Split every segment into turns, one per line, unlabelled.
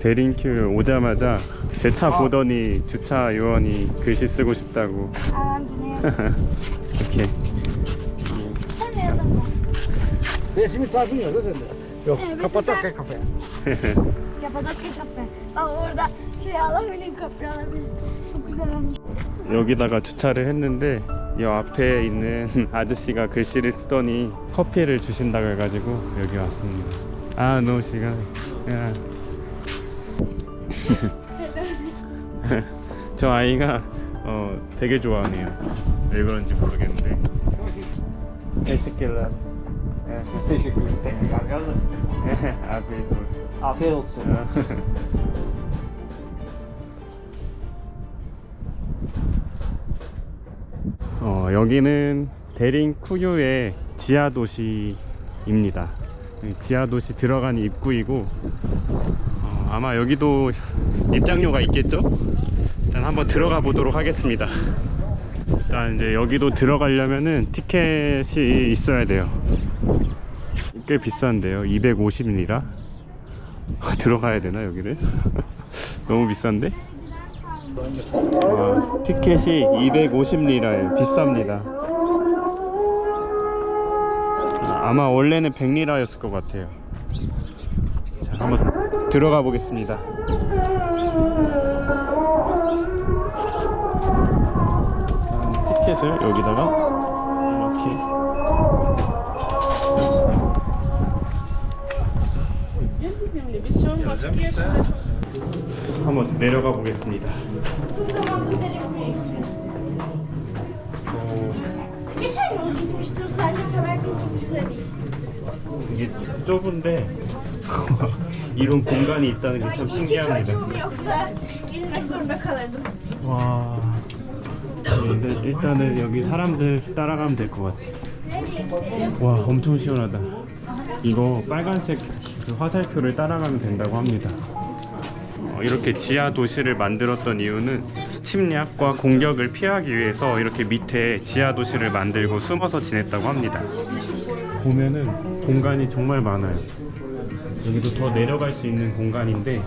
대림큐 오자마자 제 차 보더니 주차 요원이 글씨 쓰고 싶다고
아, 안주네요.
이렇게
Sen ne yazın?
Resmi tabir yok sende. Yok.
Evet,
Kapatak
mesela-
kafe.
Kapadokya kafe. Bak orada şey alabilirim, kapı alabilirim. Çok güzel olmuş.
여기다가 주차를 했는데 이 앞에 있는 아저씨가 글씨를 쓰더니 커피를 주신다고 해가지고 여기 왔습니다. 아 너무 시간. 야. 저 아이가 어 되게 좋아하네요. 왜 그런지 모르겠는데. Teşekkürler.
Biz teşekkür ederiz. Tekrar yazın.
Afiyet olsun.
Afiyet olsun.
어, 여기는 대린 쿠유의 지하 도시입니다. 이 지하 도시 들어간 입구이고 어, 아마 여기도 입장료가 있겠죠? 일단 한번 들어가 보도록 하겠습니다. 일단 이제 여기도 들어가려면은 티켓이 있어야 돼요. 꽤 비싼데요. 250리라. 들어가야 되나 여기를? 너무 비싼데? 와, 티켓이 250리라에 비쌉니다. 아, 아마 원래는 100리라였을 것 같아요. 자, 한번 들어가 보겠습니다. 티켓을 여기다가 이렇게 한번 내려가 보겠습니다. 어. 이게 좁은데 이런 공간이 있다는 게 참 신기합니다. 와. 네, 일단은 여기 사람들 따라가면 될 것 같아. 와, 엄청 시원하다. 이거 빨간색 그 화살표를 따라가면 된다고 합니다. 어, 이렇게 지하 도시를 만들었던 이유는 침략과 공격을 피하기 위해서 이렇게 밑에 지하 도시를 만들고 숨어서 지냈다고 합니다. 보면은 공간이 정말 많아요. 여기도 더 내려갈 수 있는 공간인데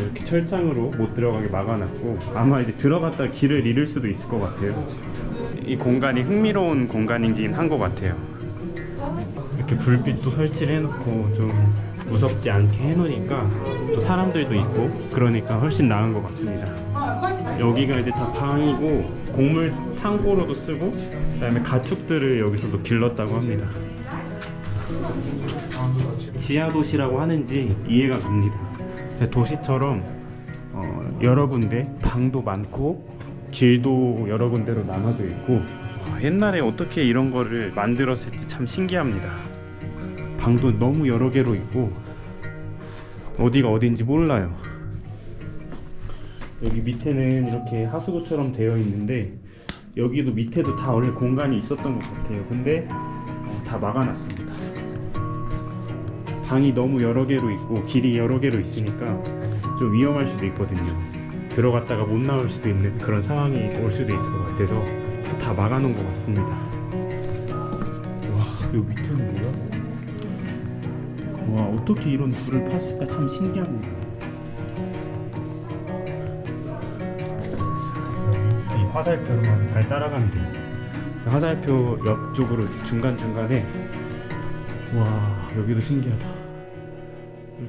이렇게 철장으로 못 들어가게 막아놨고 아마 이제 들어갔다 길을 잃을 수도 있을 것 같아요. 이 공간이 흥미로운 공간이긴 한 것 같아요. 이렇게 불빛도 설치를 해놓고 좀 무섭지 않게 해놓으니까 또 사람들도 있고 그러니까 훨씬 나은 것 같습니다. 여기가 이제 다 방이고 곡물 창고로도 쓰고 그 다음에 가축들을 여기서도 길렀다고 합니다. 지하 도시라고 하는지 이해가 갑니다. 도시처럼 어, 여러 군데 방도 많고 길도 여러 군데로 나눠져 있고 와, 옛날에 어떻게 이런 거를 만들었을지 참 신기합니다. 방도 너무 여러 개로 있고 어디가 어딘지 몰라요. 여기 밑에는 이렇게 하수구처럼 되어 있는데 여기도 밑에도 다 원래 공간이 있었던 것 같아요. 근데 어, 다 막아놨습니다. 방이 너무 여러 개로 있고 길이 여러 개로 있으니까 좀 위험할 수도 있거든요. 들어갔다가 못 나올 수도 있는 그런 상황이 올 수도 있을 것 같아서 다 막아놓은 것 같습니다. 와, 여기 밑에는 뭐야? 와, 어떻게 이런 불을 팠을까 참 신기합니다. 이 화살표로만 잘 따라가면 돼요. 화살표 옆쪽으로 중간 중간에 와 여기도 신기하다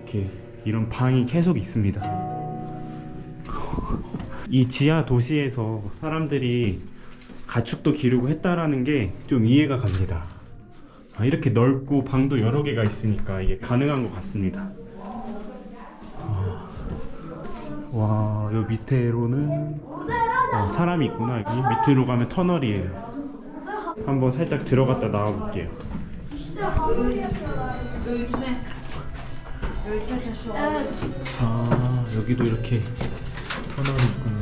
이렇게 이런 방이 계속 있습니다. 이 지하 도시에서 사람들이 가축도 기르고 했다라는 게 좀 이해가 갑니다. 아, 이렇게 넓고 방도 여러 개가 있으니까 이게 가능한 것 같습니다. 아, 와, 여 밑에로는 어, 사람이 있구나. 여기 밑으로 가면 터널이에요. 한번 살짝 들어갔다 나와 볼게요
Evet.
아 여기도 이렇게 터널이 있구나.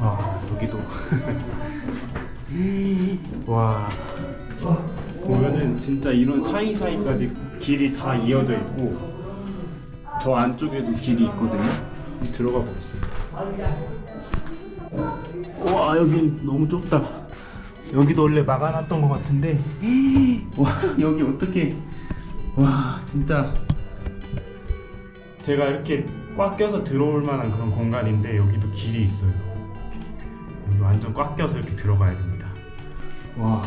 와 여기도. 와. 보면은 진짜 이런 사이사이까지 길이 다 이어져 있고 저 안쪽에도 길이 있거든요. 들어가 보겠습니다. 와 여기 너무 좁다 여기도 원래 막아놨던 것 같은데. 와 여기 어떻게? 와 진짜. 제가 이렇게 꽉 껴서 들어올 만한 그런 공간인데 여기도 길이 있어요. 여기 완전 꽉 껴서 이렇게 들어가야 됩니다. 와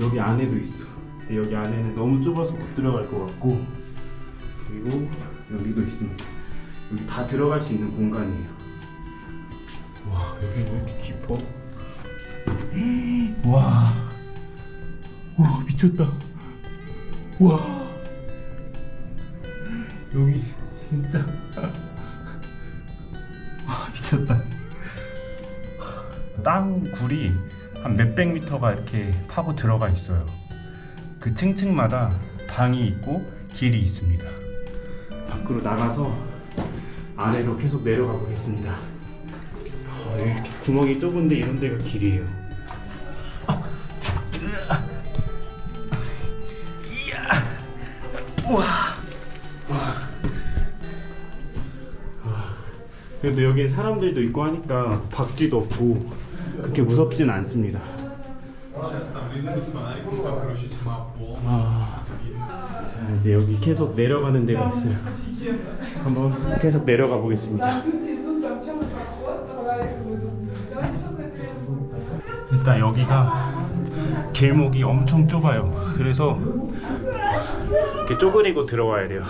여기 안에도 있어. 근데 여기 안에는 너무 좁아서 못 들어갈 것 같고. 그리고 여기도 있습니다. 여기 다 들어갈 수 있는 공간이에요. 와 여기 왜 이렇게 깊어? 와, 와 미쳤다. 와, 여기 진짜 와 미쳤다. 땅 굴이 한 몇백 미터가 이렇게 파고 들어가 있어요. 그 층층마다 방이 있고 길이 있습니다. 밖으로 나가서 아래로 계속 내려가 보겠습니다. 아, 이렇게 구멍이 좁은데 이런 데가 길이에요. 그래도 여기 사람들도 있고 하니까 박쥐도 없고 그렇게 무섭진 않습니다. 아, 자 이제 여기 계속 내려가는 데가 있어요. 한번 계속 내려가 보겠습니다. 일단 여기가 길목이 엄청 좁아요. 그래서 이렇게 쪼그리고 들어와야 돼요.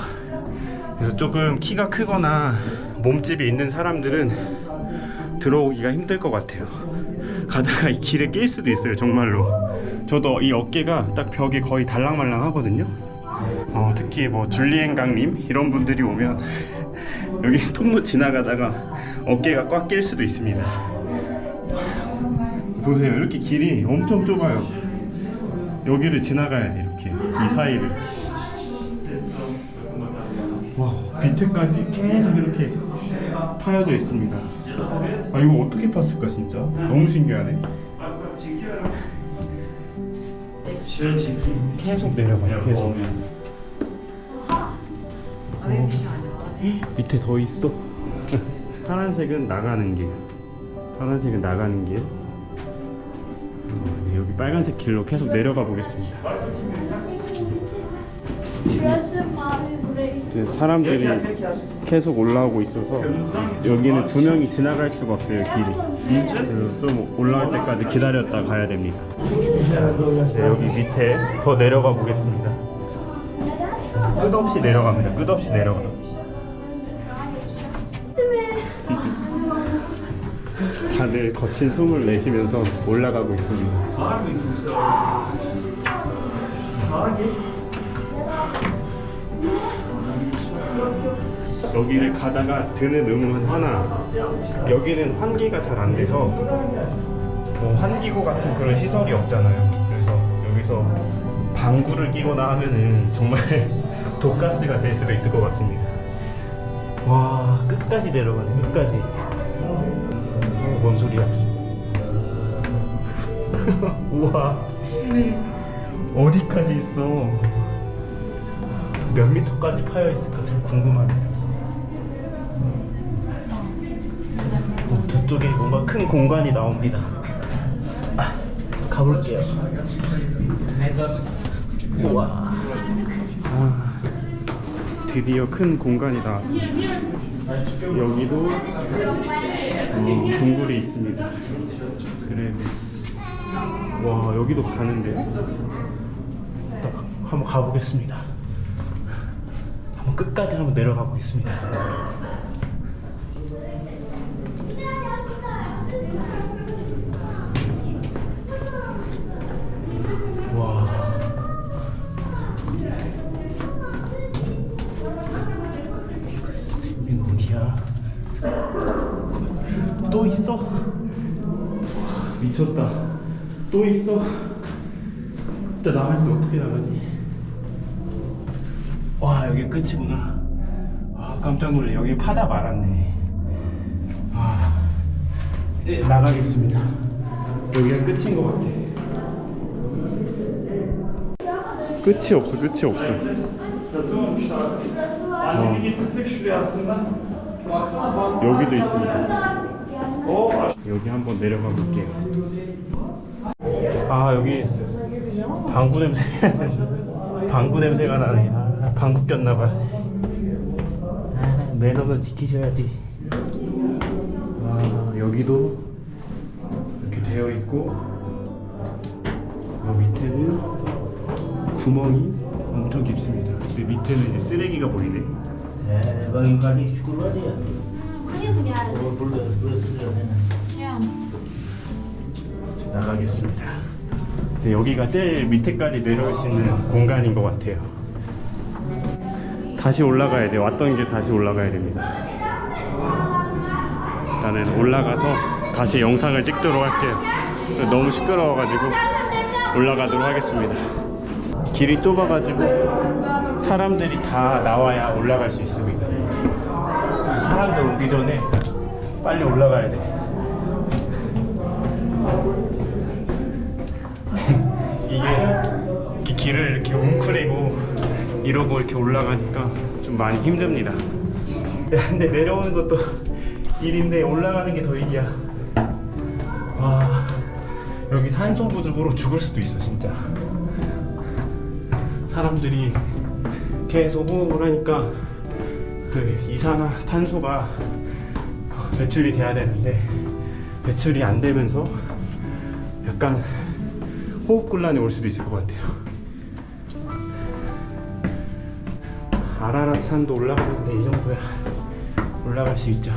그래서 조금 키가 크거나 몸집이 있는 사람들은 들어오기가 힘들 것 같아요. 가다가 이 길에 낄 수도 있어요, 정말로. 저도 이 어깨가 딱 벽에 거의 달랑말랑 하거든요. 어, 특히 뭐 줄리엔 강님 이런 분들이 오면 여기 통로 지나가다가 어깨가 꽉 낄 수도 있습니다. 보세요, 이렇게 길이 엄청 좁아요. 여기를 지나가야 돼, 이렇게 이 사이를. 와 밑에까지 계속 이렇게 파여져 있습니다. 아 이거 어떻게 팠을까 진짜 너무 신기하네. 계속 내려가요. 계속. 어, 밑에 더 있어. 파란색은 나가는 길. 파란색은 나가는 길. 어, 네, 여기 빨간색 길로 계속 내려가 보겠습니다. 사람들이 계속 올라오고 있어서 여기는 두 명이 지나갈 수가 없어요 길이. 좀 올라올 때까지 기다렸다 가야 됩니다. 자, 이제 여기 밑에 더 내려가 보겠습니다? 끝없이 내려갑니다. 끝없이 내려가 다들 거친 숨을 내쉬면서 올라가고 있습니다 여기를 가다가 드는 의문 하나. 여기는 환기가 잘 안 돼서 뭐 환기구 같은 그런 시설이 없잖아요. 그래서 여기서 방구를 끼거나 하면은 정말 독가스가 될 수도 있을 것 같습니다. 와 끝까지 내려가네. 끝까지. 어, 뭔 소리야? 우와. 어디까지 있어 몇 미터까지 파여 있을까 참 궁금하네요 어, 저쪽에 뭔가 큰 공간이 나옵니다. 아, 가볼게요. 우와. 아, 드디어 큰 공간이 나왔습니다. 여기도 어, 동굴이 있습니다. 그래. 와 여기도 가는데. 딱 한번 가보겠습니다. 한번 끝까지 한번 내려가 보겠습니다. 와. 여긴 어디야? 또 있어? 와, 미쳤다. 또 있어? 일단 나갈 때 어떻게 나가지? 와 여기 끝이구나. 와 깜짝 놀래. 여기 파다 말았네. 와. 네, 나가겠습니다. 여기가 끝인 것 같아. 끝이 없어, 끝이 없어. 어. 여기도 있습니다. 여기 한번 내려가 볼게요. 아 여기 방구 냄새 방구 냄새가 나네 아, 방구 꼈나봐 아, 매너는 지키셔야지 아 여기도 이렇게 되어 있고 여 밑에는 구멍이 엄청 깊습니다 그 밑에는 이제 쓰레기가 보이네.
Buraya mı geldin?
Oh, burada, burası da hemen.
Ya.
나가겠습니다. 이제 여기가 제일 밑에까지 내려올 수 있는 공간인 것 같아요. 다시 올라가야 돼요. 왔던 길 다시 올라가야 됩니다. 일단은 올라가서 다시 영상을 찍도록 할게요. 너무 시끄러워가지고 올라가도록 하겠습니다. 길이 좁아가지고 사람들이 다 나와야 올라갈 수 있습니다. 사람들 오기 전에 빨리 올라가야 돼. 이게 길을 이렇게 웅크리고 이러고 이렇게 올라가니까 좀 많이 힘듭니다. 근데 내려오는 것도 일인데 올라가는 게 더 일이야. 와 여기 산소 부족으로 죽을 수도 있어 진짜. 사람들이 계속 호흡을 하니까 그 이산화탄소가 배출이 돼야 되는데 배출이 안 되면서 약간 호흡곤란이 올 수도 있을 것 같아요. 아라라트 산도 올라가는데 이 정도야 올라갈 수 있죠.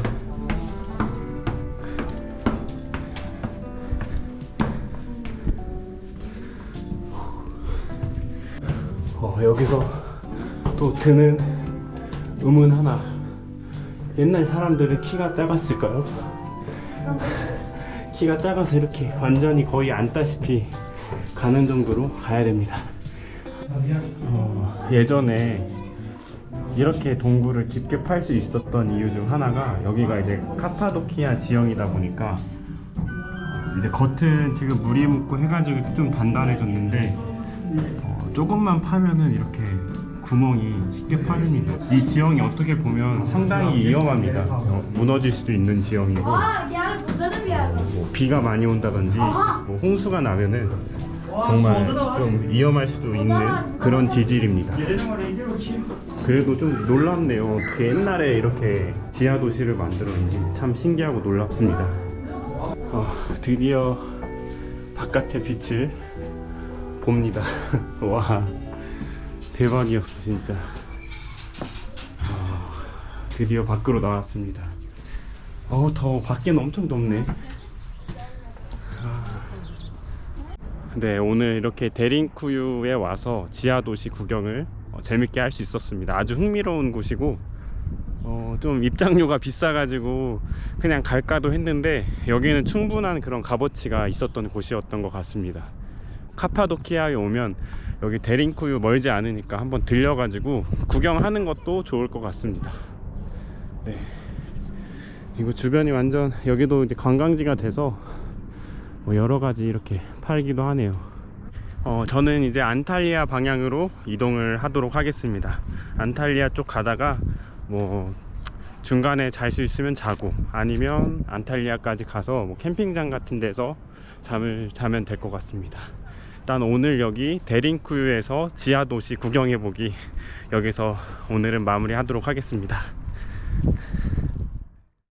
어, 여기서 또 드는 의문 하나. 옛날 사람들은 키가 작았을까요? 키가 작아서 이렇게 완전히 거의 앉다시피 가는 정도로 가야 됩니다. 어, 예전에 이렇게 동굴을 깊게 팔 수 있었던 이유 중 하나가 여기가 이제 카파도키아 지형이다 보니까 이제 겉은 지금 물이 묻고 해가지고 좀 단단해졌는데 어, 조금만 파면은 이렇게 구멍이 쉽게 파집니다. 이 지형이 어떻게 보면 상당히 위험합니다. 어, 무너질 수도 있는 지형이고
var.
뭐 비가 많이 온다든지 뭐 홍수가 나면은 정말 좀 위험할 수도 있는 그런 지질입니다. 그래도 좀 놀랍네요. 어떻게 옛날에 이렇게 지하 도시를 만들었는지 참 신기하고 놀랍습니다. 어, 드디어 바깥의 빛을 봅니다. 와 대박이었어 진짜. 어, 드디어 밖으로 나왔습니다. 어우 더워 밖에는 엄청 덥네. 네, 오늘 이렇게 데링쿠유에 와서 지하 도시 구경을 어, 재밌게 할 수 있었습니다. 아주 흥미로운 곳이고 어, 좀 입장료가 비싸가지고 그냥 갈까도 했는데 여기는 충분한 그런 값어치가 있었던 곳이었던 것 같습니다. 카파도키아에 오면 여기 데링쿠유 멀지 않으니까 한번 들려가지고 구경하는 것도 좋을 것 같습니다. 네. 이거 주변이 완전 여기도 이제 관광지가 돼서 뭐 여러 가지 이렇게 팔기도 하네요. 어, 저는 이제 안탈리아 방향으로 이동을 하도록 하겠습니다. 안탈리아 쪽 가다가 뭐 중간에 잘 수 있으면 자고 아니면 안탈리아까지 가서 뭐 캠핑장 같은 데서 잠을 자면 될 것 같습니다. 일단 오늘 여기 데링쿠유에서 지하 도시 구경해 보기 여기서 오늘은 마무리 하도록 하겠습니다.